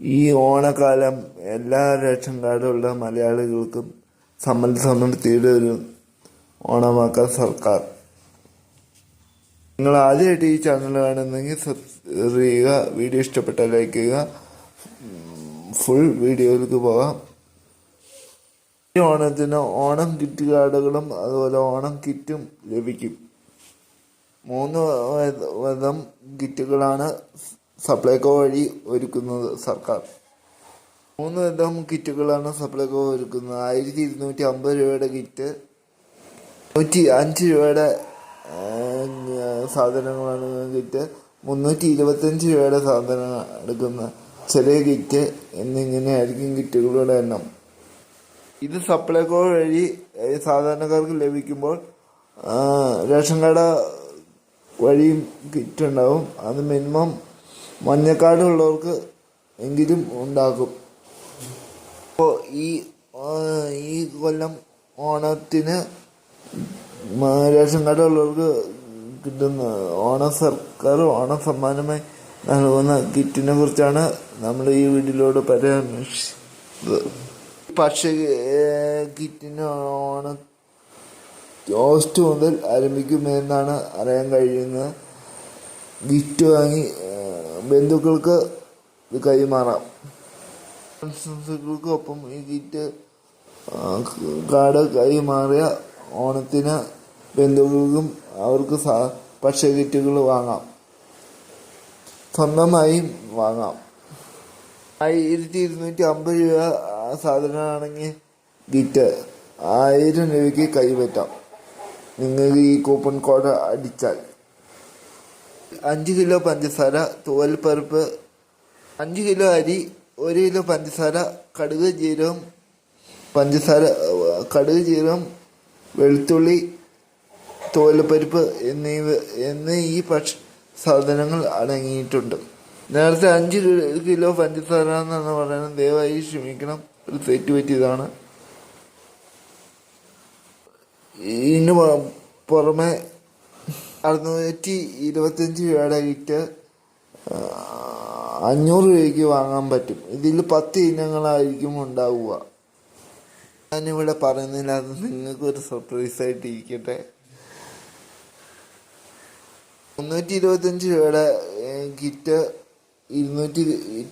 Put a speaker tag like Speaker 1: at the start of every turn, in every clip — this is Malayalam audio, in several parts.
Speaker 1: ഈ ഓണക്കാലം എല്ലാ റേഷൻ കാർഡുള്ള മലയാളികൾക്കും സമ്മതി സമൃദ്ധിയുടെ ഒരു ഓണമാക്കാൻ സർക്കാർ. നിങ്ങൾ ആദ്യമായിട്ട് ഈ ചാനൽ കാണുന്നെങ്കിൽ സബ്സ്ക്രൈബ് ചെയ്യുക വീഡിയോ ഇഷ്ടപ്പെട്ട ലൈക്ക് ചെയ്യുക. ഫുൾ വീഡിയോയിലേക്ക് പോകാം. ഈ ഓണത്തിന് ഓണം കിറ്റ് കാർഡുകളും അതുപോലെ ഓണം കിറ്റും ലഭിക്കും. മൂന്ന് വിധ- വിധം കിറ്റുകളാണ് സപ്ലൈകോ വഴി ഒരുക്കുന്നത് സർക്കാർ. മൂന്ന് വിധം കിറ്റുകളാണ് സപ്ലൈകോ ഒരുക്കുന്നത്. ആയിരത്തി ഇരുന്നൂറ്റി അമ്പത് രൂപയുടെ കിറ്റ് നൂറ്റി അഞ്ച് രൂപയുടെ സാധനങ്ങളാണ് കിറ്റ് മുന്നൂറ്റി ഇരുപത്തഞ്ച് രൂപയുടെ സാധനങ്ങൾ എടുക്കുന്ന ചെറിയ കിറ്റ് എന്നിങ്ങനെയായിരിക്കും കിറ്റുകളുടെ എണ്ണം. ഇത് സപ്ലൈകോ വഴി സാധാരണക്കാർക്ക് ലഭിക്കുമ്പോൾ റേഷൻ കട വഴിയും കിറ്റ് ഉണ്ടാവും. അത് മിനിമം മഞ്ഞക്കാർഡ് ഉള്ളവർക്ക് എങ്കിലും ഉണ്ടാകും. അപ്പോൾ ഈ ഈ കൊല്ലം ഓണത്തിന് റേഷൻ കാർഡ് ഉള്ളവർക്ക് കിട്ടുന്ന ഓണ സർക്കാർ ഓണ സമ്മാനമായി നൽകുന്ന കിറ്റിനെ കുറിച്ചാണ് നമ്മൾ ഈ വീഡിയോയിലൂടെ പരാമർശിച്ചത്. പക്ഷേ കിറ്റിന് ഓണ ഓഗസ്റ്റ് മുതൽ ആരംഭിക്കുമെന്നാണ് അറിയാൻ കഴിയുന്നത്. ഗിറ്റ് വാങ്ങി ബന്ധുക്കൾക്ക് ഇത് കൈമാറാം. ആശംസകൾക്കൊപ്പം ഈ കിറ്റ് കാർഡ് കൈമാറിയ ഓണത്തിന് ബന്ധുക്കൾക്കും അവർക്ക് പക്ഷേ കിറ്റുകൾ വാങ്ങാം. സ്വന്തമായും വാങ്ങാം. ആയിരത്തി ഇരുന്നൂറ്റി അമ്പത് രൂപ സാധനമാണെങ്കിൽ ഗിറ്റ് ആയിരം രൂപയ്ക്ക് കൈപറ്റാം നിങ്ങൾക്ക് ഈ കൂപ്പൺ കോഡ് അടിച്ചാൽ. അഞ്ച് കിലോ പഞ്ചസാര തുവൽപ്പരുപ്പ് അഞ്ച് കിലോ അരി ഒരു കിലോ പഞ്ചസാര കടുക് ജീരകം പഞ്ചസാര കടുക് ജീരകം വെളുത്തുള്ളി തോലപ്പരിപ്പ് എന്നിവ എന്നീ ഈ ഭക്ഷ സാധനങ്ങൾ അടങ്ങിയിട്ടുണ്ട്. നേരത്തെ അഞ്ച് കിലോ പഞ്ചസാര എന്നാണ് പറയുന്നത്. ദയവായി ക്ഷമിക്കണം. ഒരു സെറ്റ് പറ്റിയതാണ്. ഇതിന് പുറ- പുറമെ അറുന്നൂറ്റി ഇരുപത്തഞ്ച് രൂപയുടെ കിറ്റ് അഞ്ഞൂറ് രൂപയ്ക്ക് വാങ്ങാൻ പറ്റും. ഇതിൽ പത്ത് ഇനങ്ങളായിരിക്കും ഉണ്ടാവുക. ഞാനിവിടെ പറയുന്നില്ല അത് നിങ്ങൾക്കൊരു സർപ്രൈസ് ആയിട്ട് ഇരിക്കട്ടെ. മുന്നൂറ്റി ഇരുപത്തഞ്ച് രൂപയുടെ കിറ്റ് ഇരുന്നൂറ്റി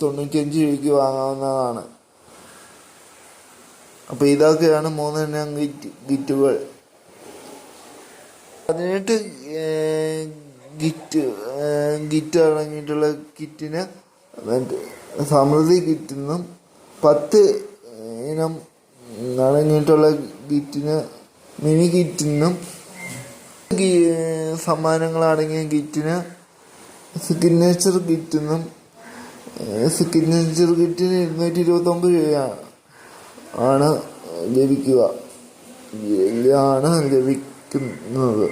Speaker 1: തൊണ്ണൂറ്റിയഞ്ച് രൂപയ്ക്ക് വാങ്ങാവുന്നതാണ്. അപ്പോൾ ഇതൊക്കെയാണ് മൂന്നെണ്ണം കിറ്റ് കിറ്റുകൾ. പതിനെട്ട് ഏഹ്, ഗിറ്റ് ഗിറ്റ് അടങ്ങിയിട്ടുള്ള കിറ്റിന് സമൃദ്ധി നിന്നും പത്ത് ഇനം അടങ്ങിയിട്ടുള്ള കിറ്റിന് മിനി കിറ്റിനും സമ്മാനങ്ങൾ അടങ്ങിയ കിറ്റിന് സിഗ്നേച്ചർ കിറ്റിനും സിഗ്നേച്ചർ കിറ്റിന് ഇരുന്നൂറ്റി ഇരുപത്തൊമ്പത് രൂപയാണ് ആണ് ലഭിക്കുക ആണ് ലഭിക്കുന്നത്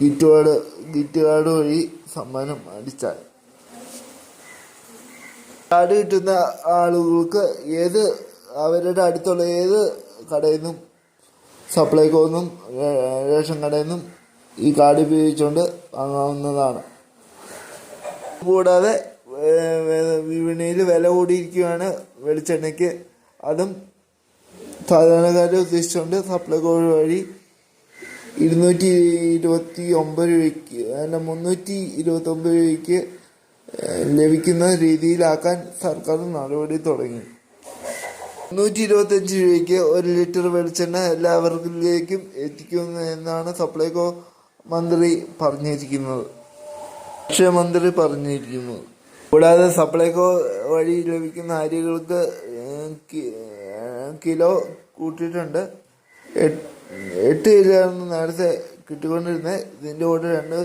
Speaker 1: ഗിറ്റ് കാർഡ് ഗിറ്റ് കാർഡ് വഴി സമ്മാനം അടിച്ചാൽ. കാർഡ് കിട്ടുന്ന ആളുകൾക്ക് ഏത് അവരുടെ അടുത്തുള്ള ഏത് കടയിൽ നിന്നും സപ്ലൈകോന്നും റേഷൻ കടയിൽ നിന്നും ഈ കാർഡ് ഉപയോഗിച്ചുകൊണ്ട് വാങ്ങാവുന്നതാണ്. കൂടാതെ വിപണിയിൽ വില കൂടിയിരിക്കുകയാണ് വെളിച്ചെണ്ണയ്ക്ക്. അതും സാധാരണക്കാരെ ഉദ്ദേശിച്ചുകൊണ്ട് സപ്ലൈകോ വഴി ഇരുന്നൂറ്റി ഇരുപത്തി ഒമ്പത് രൂപയ്ക്ക് അല്ല മുന്നൂറ്റി ഇരുപത്തി ഒമ്പത് രൂപയ്ക്ക് ലഭിക്കുന്ന രീതിയിലാക്കാൻ സർക്കാർ നടപടി തുടങ്ങി. മുന്നൂറ്റി ഇരുപത്തഞ്ച് രൂപയ്ക്ക് ഒരു ലിറ്റർ വെളിച്ചെണ്ണ എല്ലാവർക്കിലേക്കും എത്തിക്കുന്നു എന്നാണ് സപ്ലൈകോ മന്ത്രി പറഞ്ഞിരിക്കുന്നത്. ഭക്ഷ്യ മന്ത്രി പറഞ്ഞിരിക്കുന്നത് കൂടാതെ സപ്ലൈകോ വഴി ലഭിക്കുന്ന അരികൾക്ക് കിലോ കൂട്ടിയിട്ടുണ്ട്. എട്ട് കിലോയാണ് നേരത്തെ കിട്ടിക്കൊണ്ടിരുന്നത് ഇതിന്റെ കൂടെ രണ്ട്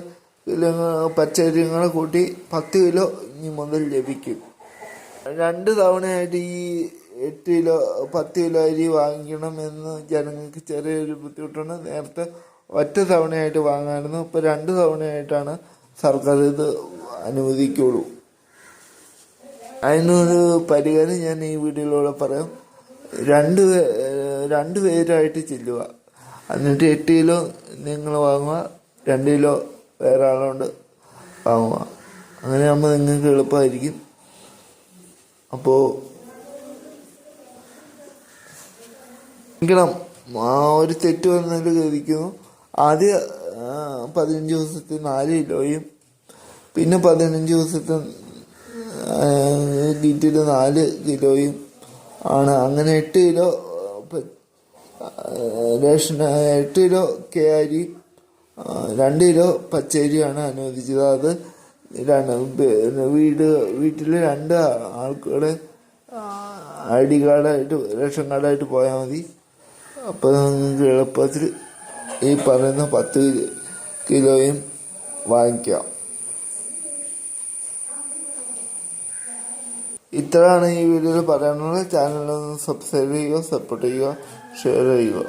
Speaker 1: കിലോ പച്ചരിങ്ങൾ കൂട്ടി പത്ത് കിലോ ഇനി മുതൽ ലഭിക്കും. രണ്ട് തവണയായിട്ട് ഈ എട്ട് കിലോ പത്ത് കിലോ അരി വാങ്ങിക്കണം എന്ന് ജനങ്ങൾക്ക് ചെറിയൊരു ബുദ്ധിമുട്ടുണ്ട് നേരത്തെ ഒറ്റ തവണയായിട്ട് വാങ്ങാമായിരുന്നു ഇപ്പോൾ രണ്ട് തവണയായിട്ടാണ് സർക്കാർ ഇത് അനുവദിക്കുള്ളൂ. അതിനൊരു പരിഹാരം ഞാൻ ഈ വീഡിയോയിലൂടെ പറയാം. രണ്ട് രണ്ട് പേരായിട്ട് ചെല്ലുക. എന്നിട്ട് എട്ട് കിലോ നിങ്ങൾ വാങ്ങുക രണ്ട് കിലോ വേറെ ആളുകൊണ്ട് വാങ്ങുക. അങ്ങനെ ആകുമ്പോൾ നിങ്ങൾക്ക് എളുപ്പമായിരിക്കും. അപ്പോൾ ക്ഷമിക്കണം ആ ഒരു തെറ്റ് വന്നതിൽ ഖേദിക്കുന്നു ആദ്യ പതിനഞ്ച് ദിവസത്തെ നാല് കിലോയും പിന്നെ പതിനഞ്ച് ദിവസത്തെ കിറ്റിൽ നാല് കിലോയും ആണ്. അങ്ങനെ എട്ട് കിലോ റേഷൻ എട്ട് കിലോ കെ അരി രണ്ട് കിലോ പച്ചരിയാണ് അനുവദിച്ചത്. അത് രണ്ട് വീട് വീട്ടിൽ രണ്ട് ആൾക്കുടെ ഐ ഡി കാർഡായിട്ട് റേഷൻ കാർഡായിട്ട് പോയാൽ മതി. അപ്പോൾ നിങ്ങൾക്ക് എളുപ്പത്തിൽ ഈ പറയുന്ന പത്ത് കിലോയും വാങ്ങിക്കാം. ഇത്രയാണ് ഈ വീഡിയോയിൽ പറയാനുള്ളത്. ഒന്ന് സബ്സ്ക്രൈബ് ചെയ്യുക സപ്പോർട്ട് ചെയ്യുക ഷെയർ ചെയ്യുക.